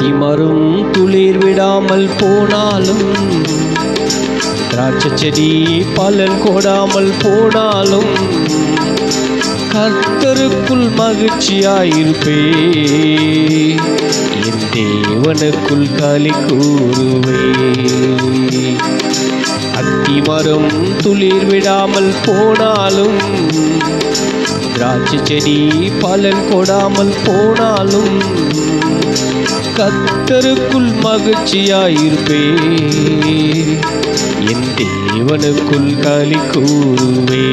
திமரும் துளிர் விடாமல் போனாலும் திராட்சை செடி பலன் கொடாமல் போனாலும் கர்த்தருக்குள் மகிழ்ச்சியாயிருப்பே. என் தேவனுக்குள் களி கூறுவே. அத்தி மரம் துளிர் விடாமல் போனாலும் திராட்சை செடி பலன் கொடாமல் போனாலும் கத்தருக்குள் மகிழ்ச்சியாயிருப்பே என் தேவனுக்குள் களி கூறுவே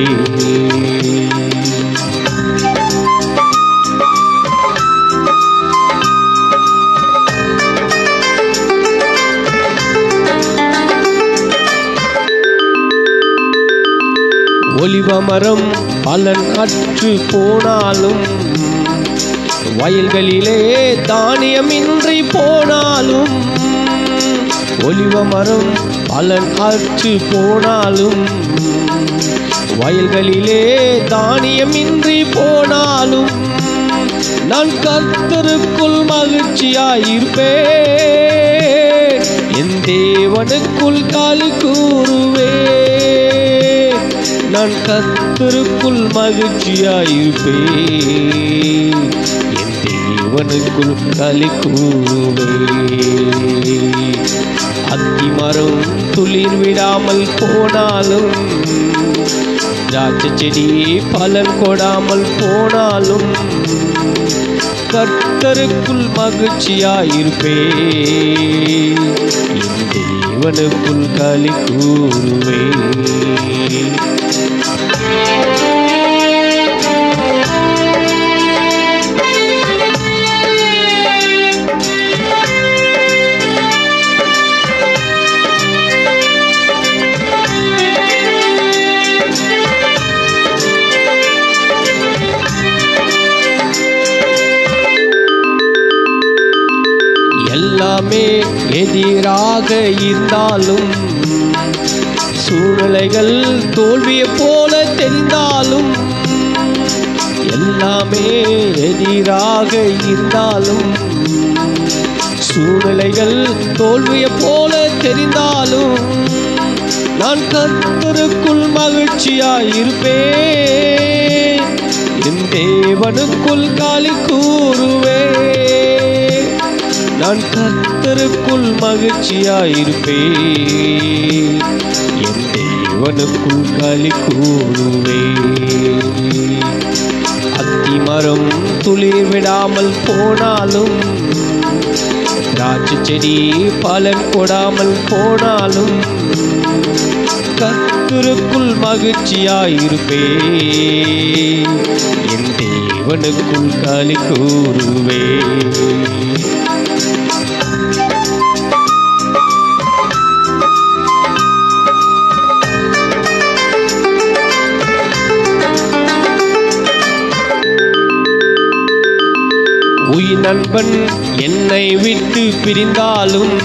ஒலிவமரம் பலன் அற்று போனாலும் வயல்களிலே தானியமின்றி போனாலும் ஒலிவமரம் பலன் அற்று போனாலும் வயல்களிலே தானியமின்றி போனாலும் நான் கர்த்தருக்குள் மகிழ்ச்சியாயிருப்பேன். என் தேவனுக்குள் காலு நான் கத்தருக்குள் மகிழ்ச்சியாயிருப்பேன். என் தேவனுக்குள் களி கூறுவே அத்திமரம் துளிர் விடாமல் போனாலும் திராட்சை செடி பலன் கொடாமல் போனாலும் கர்த்தருக்குள் மகிழ்ச்சியாயிருப்பே தேவனுக்குள் களி கூறுவே எல்லாமே எதிராக இருந்தாலும் சூழ்நிலைகள் தோல்வியை போல தெரிந்தாலும் எல்லாமே எதிராக இருந்தாலும் சூழ்நிலைகள் தோல்வியை போல தெரிந்தாலும் நான் கர்த்தருக்குள் மகிழ்ச்சியாயிருப்பேன். என் தேவனுக்குள் காலி கூறுவேன். நான் கத்தருக்குள் மகிழ்ச்சியாயிருப்பேன். என் தேவனுக்குள் களி கூறுவே அத்திமரம் துளிர் விடாமல் போனாலும் திராட்சை செடி பலன் கொடாமல் போனாலும் கர்த்தருக்குள் மகிழ்ச்சியாயிருப்பே என் தேவனுக்குள் களி கூறுவே உயிர் நண்பன் என்னை விட்டு பிரிந்தாலும்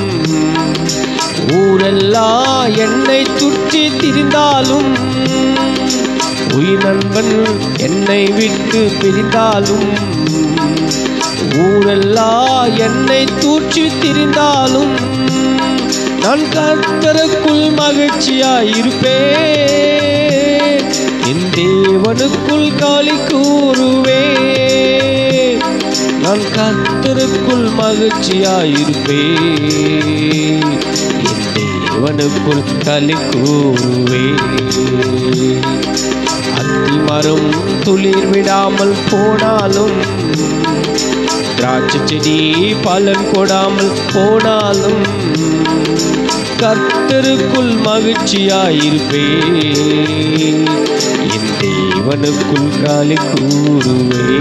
ஊரெல்லாம் என்னை சுற்றி திரிந்தாலும் உயிர் நண்பன் என்னை விட்டு பிரிந்தாலும் ஊரெல்லாம் என்னை தூற்றி திரிந்தாலும் நான் கர்த்தருக்குள் மகிழ்ச்சியாயிருப்பேன். என் தேவனுக்குள் காலி கூறுவேன். நான் கத்தருக்குள் மகிழ்ச்சியாயிருப்பே என் தேவனுக்குள் களி கூறுவே அத்திமரம் துளிர் விடாமல் போனாலும் திராட்சை செடி பலன் கொடாமல் போனாலும் கர்த்தருக்குள் மகிழ்ச்சியாயிருப்பே என் జీవన కుల్కాలి కూరువే